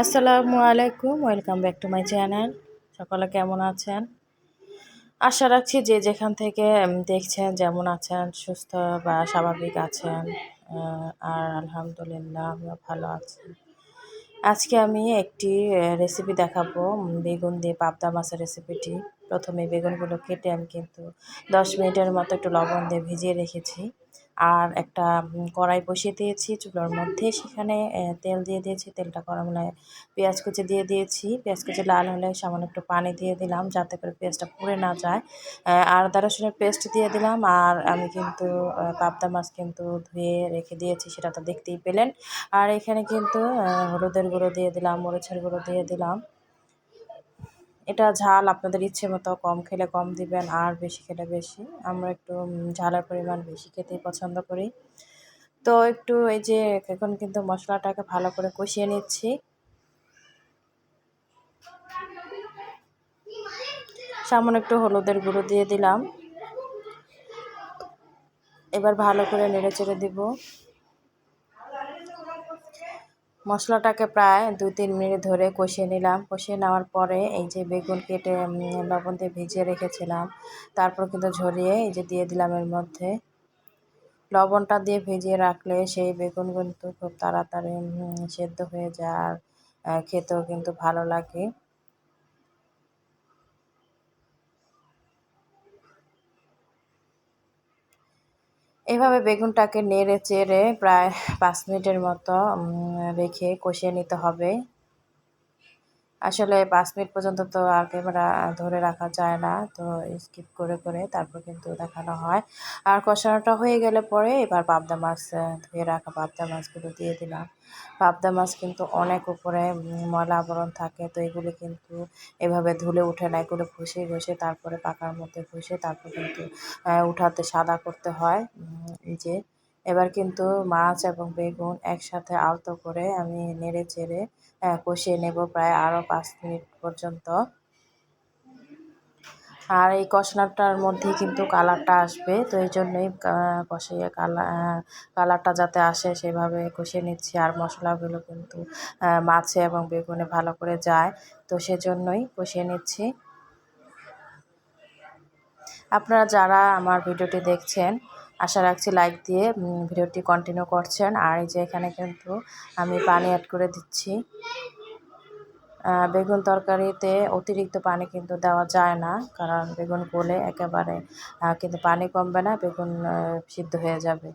আসসালামু আলাইকুম, welcome back to my channel. সকলে কেমন আছেন? আশা রাখছি যে যেখান থেকে দেখছেন যেমন আছেন, সুস্থ বা স্বাভাবিক আছেন আর আলহামদুলিল্লাহ আমিও ভালো আছি। আজকে আমি একটি রেসিপি দেখাবো বেগুন দিয়ে পাবদা মাছের রেসিপিটি প্রথমে বেগুনগুলো কেটে আমি কিন্তু দশ মিনিটের মতো একটু লবণ দিয়ে ভিজিয়ে রেখেছি। আর একটা কড়াই বসিয়ে দিয়েছি চুলোর মধ্যে। সেখানে তেল দিয়ে দিয়েছি। তেলটা গরম হলে পেঁয়াজ কুচি দিয়ে দিয়েছি। পেঁয়াজ কুচি লাল হলে সামান্য একটু পানি দিয়ে দিলাম যাতে করে পেঁয়াজটা পুড়ে না যায়। আর আদা রসুনের পেস্ট দিয়ে দিলাম। আর আমি কিন্তু পাবদা মাছ কিন্তু ধুয়ে রেখে দিয়েছি, সেটা তো দেখতেই পেলেন। আর এখানে কিন্তু হলুদের গুঁড়ো দিয়ে দিলাম, মরিচের গুঁড়ো দিয়ে দিলাম। এটা ঝাল আপনাদের ইচ্ছে মতো কম খেলে কম দিবেন, আর বেশি খেলে বেশি। আমরা একটু ঝালের পরিমাণ বেশি খেতেই পছন্দ করি। তো একটু এই যে এখন কিন্তু মশলাটাকে ভালো করে কষিয়ে নিচ্ছি। সামান্য একটু হলুদের গুঁড়ো দিয়ে দিলাম। এবার ভালো করে নেড়ে চেড়ে দিব। মশলাটাকে প্রায় দু তিন মিনিট ধরে কষিয়ে নিলাম। কষিয়ে নেওয়ার পরে এই যে বেগুন কেটে লবণ দিয়ে ভিজিয়ে রেখেছিলাম, তারপর কিন্তু ঝরিয়ে এই যে দিয়ে দিলাম এর মধ্যে। লবণটা দিয়ে ভিজিয়ে রাখলে সেই বেগুন কিন্তু খুব তাড়াতাড়ি সেদ্ধ হয়ে যায়, আর খেতেও কিন্তু ভালো লাগে। এভাবে বেগুনটাকে নেড়ে চেড়ে প্রায় পাঁচ মিনিটের মতো রেখে কষিয়ে নিতে হবে। আসলে পাঁচ মিনিট পর্যন্ত তো আর ক্যামেরা ধরে রাখা যায় না, তো স্কিপ করে করে তারপর কিন্তু দেখানো হয়। আর কষানোটা হয়ে গেলে পরে এবার পাবদা মাছ ধুয়ে রাখা পাবদা মাছগুলো দিয়ে দিলাম। পাবদা মাছ কিন্তু অনেক উপরে ময়লা আবরণ থাকে, তো এগুলি কিন্তু এভাবে ধুলে উঠে না, এগুলো ঘষে ঘষে তারপরে পাকার মধ্যে ঘষে তারপর কিন্তু উঠাতে সাদা করতে হয় যে এবার কিন্তু মাছ এবং বেগুন একসাথে আলতো করে আমি নেড়ে চেড়ে কষিয়ে নেব প্রায় আরও পাঁচ মিনিট পর্যন্ত। আর এই কষানোটার মধ্যেই কিন্তু কালারটা আসবে, তো এই জন্যই কষিয়ে কালার কালারটা যাতে আসে সেভাবে কষিয়ে নিচ্ছি। আর মশলাগুলো কিন্তু মাছে এবং বেগুনে ভালো করে যায়, তো সেজন্যই কষিয়ে নিচ্ছি। আপনারা যারা আমার ভিডিওটি দেখছেন আশা রাখছি লাইক দিয়ে ভিডিওটি কন্টিনিউ করছেন। আর এই যে এখানে কিন্তু আমি পানি অ্যাড করে দিচ্ছি। বেগুন তরকারিতে অতিরিক্ত পানি কিন্তু দেওয়া যায় না, কারণ বেগুন গলে একেবারে কিন্তু পানি কমবে না, বেগুন সিদ্ধ হয়ে যাবে।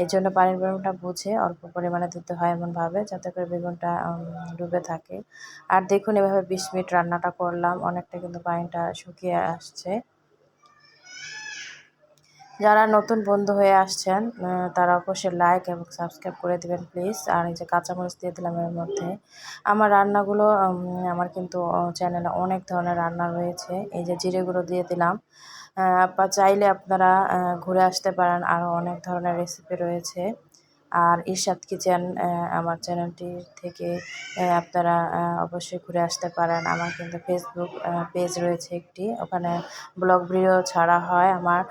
এই জন্য পানির পরিমাণটা বুঝে অল্প পরিমাণে দিতে হয় এমনভাবে, যাতে করে বেগুনটা ডুবে থাকে। আর দেখুন, এভাবে বিশ মিনিট রান্নাটা করলাম, অনেকটা কিন্তু পানিটা শুকিয়ে আসছে। যারা নতুন বন্ধু হয়ে আসছেন তারা অবশ্যই লাইক এবং সাবস্ক্রাইব করে দেবেন প্লিজ আর এই যে কাঁচামরিচ দিয়ে দিলাম এর মধ্যে। আমার রান্নাগুলো আমার কিন্তু চ্যানেলে অনেক ধরনের রান্না রয়েছে। এই যে জিরেগুলো দিয়ে দিলাম। বা চাইলে আপনারা ঘুরে আসতে পারেন। আরও অনেক ধরনের রেসিপি রয়েছে। আর ইরশাদ কিচেন আমার চ্যানেলটি থেকে আপনারা অবশ্যই ঘুরে আসতে পারেন। আমার কিন্তু ফেসবুক পেজ রয়েছে একটি। ওখানে ব্লগ ভিডিও ছাড়া হয় আমার